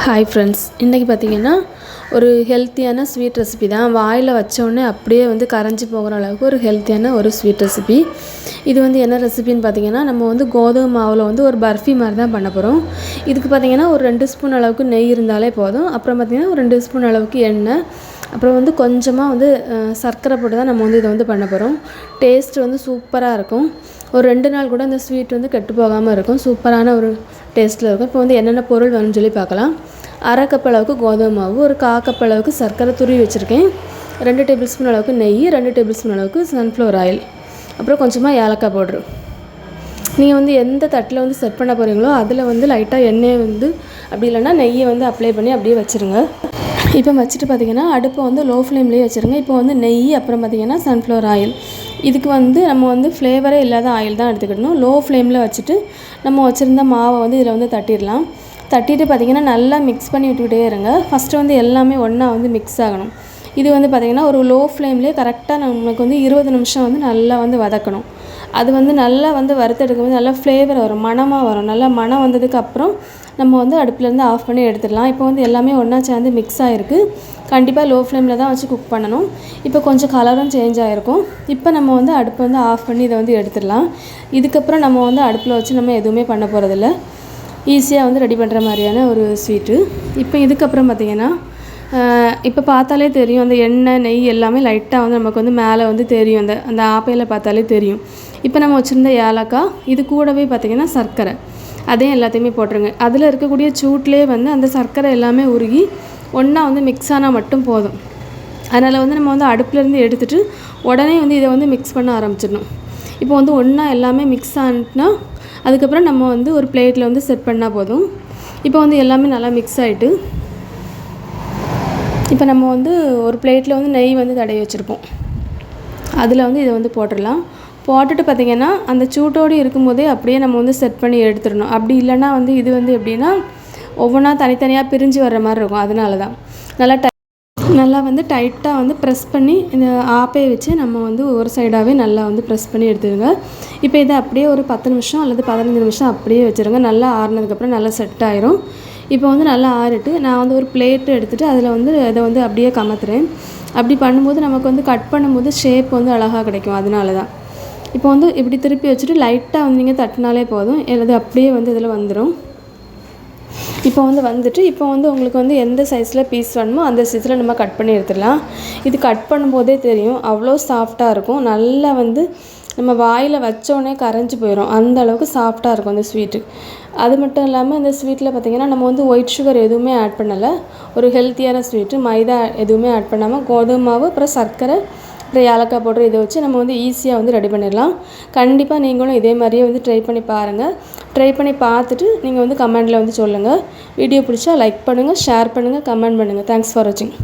Hi friends இன்றைக்கி பார்த்தீங்கன்னா ஒரு ஹெல்த்தியான ஸ்வீட் ரெசிபி தான். வாயில் வச்சோடனே அப்படியே வந்து கரைஞ்சி போகிற அளவுக்கு ஒரு ஹெல்த்தியான ஒரு ஸ்வீட் ரெசிபி இது வந்து என்ன ரெசிபின்னு பார்த்தீங்கன்னா நம்ம வந்து கோதுமை மாவில் வந்து ஒரு பர்ஃபி மாதிரி தான் பண்ண போகிறோம் இதுக்கு பார்த்தீங்கன்னா ஒரு ரெண்டு ஸ்பூன் அளவுக்கு நெய் இருந்தாலே போதும். அப்புறம் பார்த்திங்கன்னா ஒரு ரெண்டு ஸ்பூன் அளவுக்கு எண்ணெய் அப்புறம் வந்து கொஞ்சமாக வந்து சர்க்கரை போட்டு தான் நம்ம வந்து இதை வந்து பண்ண போகிறோம் டேஸ்ட் வந்து சூப்பராக இருக்கும். ஒரு ரெண்டு நாள் கூட இந்த ஸ்வீட் வந்து கெட்டு போகாமல் இருக்கும். சூப்பரான ஒரு டேஸ்ட்டில் இருக்கும். இப்போ வந்து என்னென்ன பொருள் வேணும்னு சொல்லி பார்க்கலாம். அரை கப் அளவுக்கு கோதுமை மாவு ஒரு கா கப் அளவுக்கு சர்க்கரை துருவி வச்சுருக்கேன். ரெண்டு டேபிள் ஸ்பூன் அளவுக்கு நெய் ரெண்டு டேபிள் ஸ்பூன் அளவுக்கு சன்ஃப்ளவர் ஆயில் அப்புறம் கொஞ்சமாக ஏலக்காய் பவுட்ரு நீங்கள் வந்து எந்த தட்டில் வந்து செட் பண்ண போகிறீங்களோ அதில் வந்து லைட்டாக எண்ணெயை வந்து அப்படி இல்லைன்னா நெய்யை வந்து அப்ளை பண்ணி அப்படியே வச்சுருங்க. இப்போ வச்சுட்டு பார்த்தீங்கன்னா அடுப்பை வந்து லோ ஃப்ளேம்லேயே வச்சுருங்க. இப்போ வந்து நெய் அப்புறம் பார்த்திங்கன்னா சன்ஃப்ளவர் ஆயில் இதுக்கு வந்து நம்ம வந்து ஃப்ளேவரே இல்லாத ஆயில் தான் எடுத்துக்கிடணும். லோ ஃப்ளேமில் வச்சுட்டு நம்ம வச்சுருந்த மாவை வந்து இதில் வந்து தட்டிடலாம். தட்டிட்டு பார்த்தீங்கன்னா நல்லா மிக்ஸ் பண்ணி விட்டுக்கிட்டே இருங்க. ஃபஸ்ட்டு வந்து எல்லாமே ஒன்றா வந்து மிக்ஸ் ஆகணும். இது வந்து பார்த்திங்கன்னா ஒரு லோ ஃப்ளேம்லேயே கரெக்டாக நம்மளுக்கு வந்து இருபது நிமிஷம் வந்து நல்லா வந்து வதக்கணும். அது வந்து நல்லா வந்து வறுத்தெடுக்கும் போது நல்லா ஃப்ளேவர் வரும் மணமாக வரும். நல்லா மணம் வந்ததுக்கப்புறம் நம்ம வந்து அடுப்புலேருந்து ஆஃப் பண்ணி எடுத்துடலாம். இப்போ வந்து எல்லாமே ஒன்றா சேர்ந்து மிக்ஸ் ஆகிருக்கு கண்டிப்பாக லோ ஃப்ளேமில் தான் வச்சு குக் பண்ணணும். இப்போ கொஞ்சம் கலரும் சேஞ்ச் ஆகிருக்கும் இப்போ நம்ம வந்து அடுப்பை வந்து ஆஃப் பண்ணி இதை வந்து எடுத்துடலாம். இதுக்கப்புறம் நம்ம வந்து அடுப்பில் வச்சு நம்ம எதுவுமே பண்ண போகிறதில்ல ஈஸியாக வந்து ரெடி பண்ணுற மாதிரியான ஒரு ஸ்வீட்டு இப்போ இதுக்கப்புறம் பார்த்திங்கன்னா இப்போ பார்த்தாலே தெரியும் அந்த எண்ணெய் நெய் எல்லாமே லைட்டாக வந்து நமக்கு வந்து மேலே வந்து தெரியும். அந்த அந்த ஆப்பையில் பார்த்தாலே தெரியும். இப்போ நம்ம வச்சுருந்த ஏலக்காய் இது கூடவே பார்த்திங்கன்னா சர்க்கரை. அதையும் எல்லாத்தையுமே போட்டுருங்க. அதில் இருக்கக்கூடிய சூட்லேயே வந்து அந்த சர்க்கரை எல்லாமே உருகி ஒன்றா வந்து மிக்ஸ் ஆனால் மட்டும் போதும். அதனால் வந்து நம்ம வந்து அடுப்புலேருந்து எடுத்துகிட்டு உடனே வந்து இதை வந்து மிக்ஸ் பண்ண ஆரம்பிச்சிடணும். இப்போ வந்து ஒன்றா எல்லாமே மிக்ஸ் ஆனிட்டுனா அதுக்கப்புறம் நம்ம வந்து ஒரு பிளேட்டில் வந்து செட் பண்ணால் போதும். இப்போ வந்து எல்லாமே நல்லா மிக்ஸ் ஆகிட்டு இப்போ நம்ம வந்து ஒரு பிளேட்டில் வந்து நெய் வந்து தடவி வச்சுருப்போம். அதில் வந்து இதை வந்து போட்டுடலாம். போட்டுட்டு பார்த்திங்கன்னா அந்த சூட்டோடு இருக்கும்போதே அப்படியே நம்ம வந்து செட் பண்ணி எடுத்துடணும். அப்படி இல்லைன்னா வந்து இது வந்து எப்படின்னா ஒவ்வொன்றா தனித்தனியாக பிரிஞ்சு வர்ற மாதிரி இருக்கும். அதனால தான். நல்லா டை நல்லா வந்து டைட்டாக வந்து ப்ரெஸ் பண்ணி இந்த ஆப்பையை வச்சு நம்ம வந்து ஒரு சைடாகவே நல்லா வந்து ப்ரெஸ் பண்ணி எடுத்துடுங்க. இப்போ இதை அப்படியே ஒரு பத்து நிமிஷம் அல்லது பதினஞ்சு நிமிஷம் அப்படியே வச்சுருங்க நல்லா ஆறுனதுக்கப்புறம் நல்லா செட் ஆயிரும். இப்போ வந்து நல்லா ஆறிட்டு நான் வந்து ஒரு பிளேட்டு எடுத்துகிட்டு அதில் வந்து அதை வந்து அப்படியே கமத்துறேன். அப்படி பண்ணும்போது நமக்கு வந்து கட் பண்ணும்போது ஷேப் வந்து அழகாக கிடைக்கும். அதனால தான் இப்போ வந்து இப்படி திருப்பி வச்சுட்டு லைட்டாக வந்து நீங்கள் தட்டினாலே போதும். அது அப்படியே வந்து இதில் வந்துடும் இப்போ வந்து வந்துட்டு இப்போ வந்து உங்களுக்கு வந்து எந்த சைஸில் பீஸ் வேணுமோ அந்த சைஸில் நம்ம கட் பண்ணி எடுத்துடலாம். இது கட் பண்ணும்போதே தெரியும். அவ்வளோ சாஃப்டாக இருக்கும். நல்லா வந்து நம்ம வாயில் வச்சோடனே கரைஞ்சி போயிடும் அந்த அளவுக்கு சாஃப்டாக இருக்கும் அந்த ஸ்வீட்டு அது மட்டும் இல்லாமல் இந்த ஸ்வீட்டில் பார்த்திங்கன்னா நம்ம வந்து ஒயிட் சுகர் எதுவுமே ஆட் பண்ணலை. ஒரு ஹெல்த்தியான ஸ்வீட்டு மைதா எதுவுமே ஆட் பண்ணாமல் கோதுமை மாவு அப்புறம் சர்க்கரை அப்புறம் ஏலக்காய் பவுடர் இதை வச்சு நம்ம வந்து ஈஸியாக வந்து ரெடி பண்ணிடலாம். கண்டிப்பாக நீங்களும் இதே மாதிரியே வந்து ட்ரை பண்ணி பாருங்கள் ட்ரை பண்ணி பார்த்துட்டு நீங்கள் வந்து கமெண்டில் வந்து சொல்லுங்கள் வீடியோ பிடிச்சா லைக் பண்ணுங்கள் ஷேர் பண்ணுங்கள் கமெண்ட் பண்ணுங்கள் தேங்க்ஸ் ஃபார் வாட்சிங்